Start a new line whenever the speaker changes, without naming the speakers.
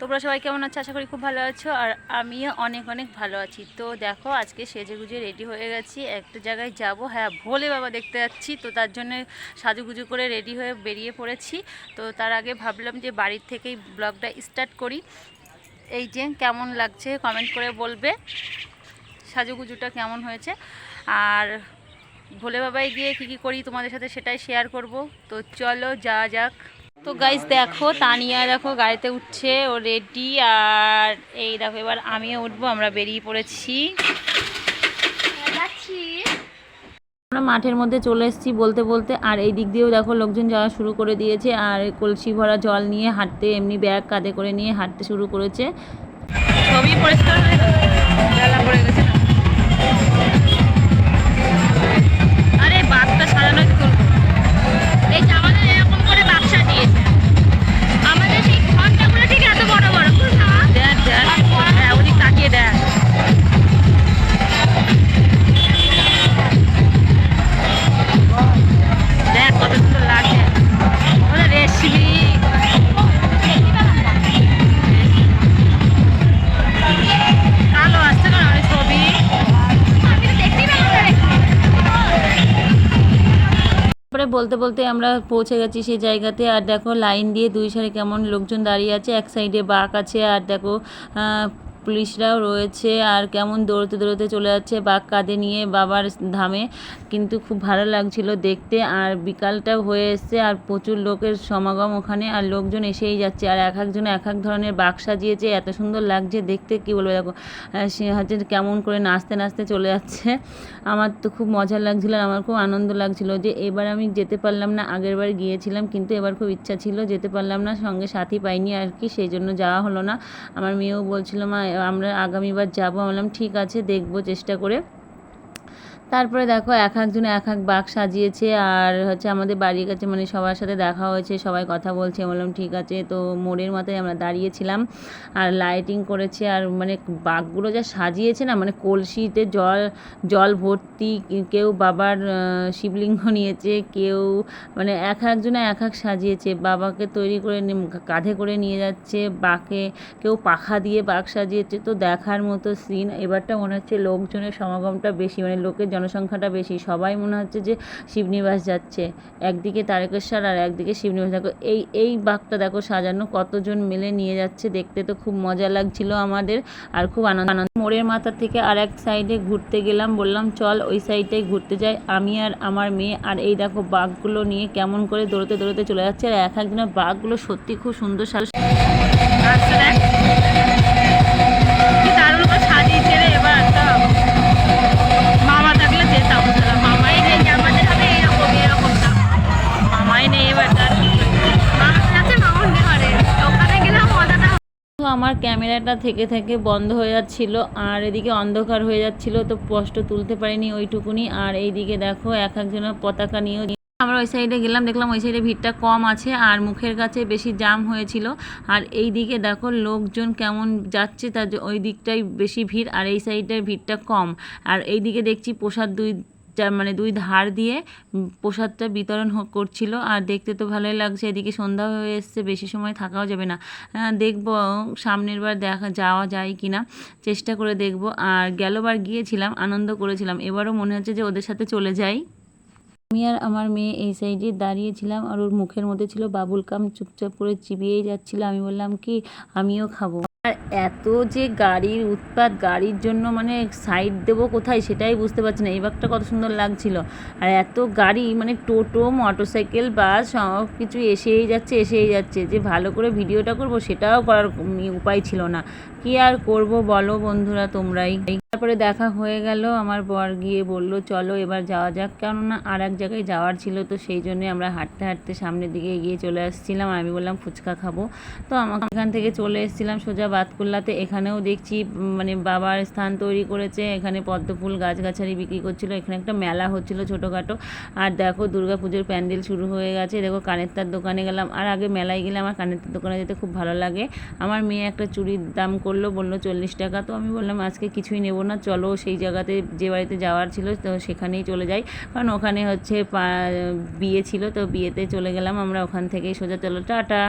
তোমরা সবাই কেমন আছো? আশা করি খুব ভালো আছো আর আমিও অনেক অনেক ভালো আছি। তো দেখো, আজকে সেজে গুজে রেডি হয়ে গেছি। একটা জায়গায় যাব। হ্যাঁ ভোলে বাবা দেখতে যাচ্ছি। তো তার জন্য সাজুগুজু করে রেডি হয়ে বেরিয়ে পড়েছি। তো তার আগে ভাবলাম যে বাড়ির থেকেই ব্লগটা স্টার্ট করি। এই যে কেমন লাগছে কমেন্ট করে বলবে। সাজুগুজুটা কেমন হয়েছে? আর ভোলে বাবাই গিয়ে কী কী করি তোমাদের সাথে সেটাই শেয়ার করব। তো চলো যা যাক। তো গাইজ দেখো, তানিয়া দেখো গাড়িতে উঠছে, ও রেডি আর এই দেখো, এবার আমিও উঠবো, আমরা বেরিয়ে পড়েছি। আমরা মাঠের মধ্যে চলে এসেছি বলতে বলতে, আর এই দিক দিয়েও দেখো লোকজন যাওয়া শুরু করে দিয়েছে, আর কলসি ভরা জল নিয়ে হাঁটতে, এমনি ব্যাগ কাঁধে করে নিয়ে হাঁটতে শুরু করেছে। পরিষ্কার আরে বাঘটা সাজানো তারপরে বলতে বলতে আমরা পৌঁছে গেছি সেই জায়গাতে। আর দেখো লাইন দিয়ে দুই সাইডে কেমন লোকজন দাঁড়িয়ে আছে। এক সাইডে বাঘ আছে আর দেখো পুলিশরাও রয়েছে আর কেমন দৌড়তে দৌড়তে চলে যাচ্ছে বাঘ কাঁধে নিয়ে বাবার ধামে। কিন্তু খুব ভালো লাগছিল দেখতে আর বিকালটা হয়ে এসছে আর প্রচুর লোকের সমাগম ওখানে আর লোকজন এসেই যাচ্ছে আর এক একজন এক এক ধরনের বাঘ সাজিয়েছে। এত সুন্দর লাগছে দেখতে, কি বলব দেখো সে হচ্ছে কেমন করে নাচতে নাচতে চলে যাচ্ছে। আমার তো খুব মজা লাগছিল আর আমার খুব আনন্দ লাগছিল যে এবার আমি যেতে পারলাম না, আগের বার গিয়েছিলাম কিন্তু এবার খুব ইচ্ছা ছিল যেতে পারলাম না, সঙ্গে সাথী পাইনি আর কি, সেই জন্য যাওয়া হলো না। আমার মেয়েও বলছিল, মা আমরা আগামীবার যাব। আমি বললাম ঠিক আছে দেখব চেষ্টা করে। তারপরে দেখো এক একজন এক এক বাঘ সাজিয়েছে আর হচ্ছে আমাদের বাড়ির কাছে মানে সবার সাথে দেখা হয়েছে, সবাই কথা বলছে। বললাম, ঠিক আছে। তো মোড়ের মাথায় আমরা দাঁড়িয়েছিলাম আর লাইটিং করেছে আর মানে বাঘগুলো যা সাজিয়েছে না মানে কলসিতে জল জল ভর্তি, কেউ বাবার শিবলিঙ্গ নিয়েছে, কেউ মানে এক একজনে এক এক সাজিয়েছে। বাবাকে তৈরি করে কাঁধে করে নিয়ে যাচ্ছে বাঘে কেউ পাখা দিয়ে বাঘ সাজিয়েছে। তো দেখার মতো সিন এবারটা মনে হচ্ছে লোকজনের সমাগমটা বেশি মানে লোকের জনসংখ্যাটা বেশি। সবাই মনে হচ্ছে যে শিবনিবাস যাচ্ছে। একদিকে তারকেশ্বর আর একদিকে শিবনিবাস দেখো, এই এই বাঘটা দেখো সাজানো, কতজন মিলে নিয়ে যাচ্ছে, দেখতে তো খুব মজা লাগছিল আমাদের আর খুব আনন্দ। আনন্দ। মোড়ের মাথা থেকে আর এক সাইডে ঘুরতে গেলাম, বললাম, চল ওই সাইডটাই ঘুরতে যাই। আমি আর আমার মেয়ে আর এই দেখো বাঘগুলো নিয়ে কেমন করে দৌড়তে দৌড়তে চলে যাচ্ছে। আর এক একদিনের বাঘগুলো সত্যি খুব সুন্দর সাজ আমার ক্যামেরাটা থেকে থেকে বন্ধ হয়ে যাচ্ছিল আর এদিকে অন্ধকার হয়ে যাচ্ছিল, তো স্পষ্ট তুলতে পারিনি ওইটুকুনি। আর এইদিকে দেখো, এক একজনের পতাকা নিয়েও আমরা ওই সাইডে গেলাম, দেখলাম ওই সাইডে ভিড়টা কম আছে আর মুখের কাছে বেশি জাম হয়েছিল। আর এই দিকে দেখো লোকজন কেমন যাচ্ছে, তার ওই দিকটাই বেশি ভিড় আর এই সাইডটার ভিড়টা কম। আর এই দিকে দেখছি প্রসাদ দুই যা মানে দুই ধার দিয়ে প্রসাদটা বিতরণ করছিল। আর দেখতে তো ভালোই লাগছে, এদিকে সন্ধ্যা হয়ে এসছে, বেশি সময় থাকাও যাবে না। দেখব, সামনের বার দেখা, যাওয়া যায় কি না, চেষ্টা করে দেখব। আর গেলবার গিয়েছিলাম, আনন্দ করেছিলাম। এবারও মনে হচ্ছে যে ওদের সাথে চলে যাই। আমি আর আমার মেয়ে এই সাইডে দাঁড়িয়েছিলাম, আর ওর মুখের মধ্যে ছিল বাবুল কাম, চুপচাপ করে চিবিয়েই যাচ্ছিল। আমি বললাম, কি? আমিও খাব। আর এত যে গাড়ির উৎপাত, গাড়ির জন্য মানে সাইড দেবো কোথায় সেটাই বুঝতে পারছি না। এই বাঘটা কত সুন্দর লাগছিল। আর এত গাড়ি মানে টোটো মোটরসাইকেল বাস সব কিছু এসেই যাচ্ছে এসেই যাচ্ছে। যে ভালো করে ভিডিওটা করব সেটাও করার উপায় ছিল না। কি আর করব বলো বন্ধুরা তোমরাই। তারপরে দেখা হয়ে গেল, আমার বর গিয়ে বলল, চলো এবার যাওয়া যাক। কেননা আর এক জায়গায় যাওয়ার ছিল, তো সেই জন্য আমরা হাঁটতে হাঁটতে সামনের দিকে এগিয়ে চলে আসছিলাম। আমি বললাম, ফুচকা খাব। তো আমাকে এখান থেকে চলে এসেছিলাম সোজা বাতকুল্লাতে এখানেও দেখছি মানে বাবার স্থান তৈরি করেছে, এখানে পদ্ম ফুল গাছগাছালি বিক্রি করছিল, এখানে একটা মেলা হচ্ছিল ছোটোখাটো। আর দেখো দুর্গা পুজোর প্যান্ডেল শুরু হয়ে গেছে, দেখো কানের তার দোকানে গেলাম, আর আগে মেলায় গেলে আমার কানের তার দোকানে যেতে খুব ভালো লাগে। আমার মেয়ে একটা চুড়ির দাম করল, বলল চল্লিশ টাকা, তো আমি বললাম আজকে কিছুই নেব না, চলো সেই জায়গাতে যে বাড়িতে যাওয়ার ছিল, তো সেখানেই চলে যাই। কারণ ওখানে হচ্ছে বিয়ে ছিল, তো বিয়েতে চলে গেলাম, আমরা ওখান থেকেই সোজা চলো, টাটা।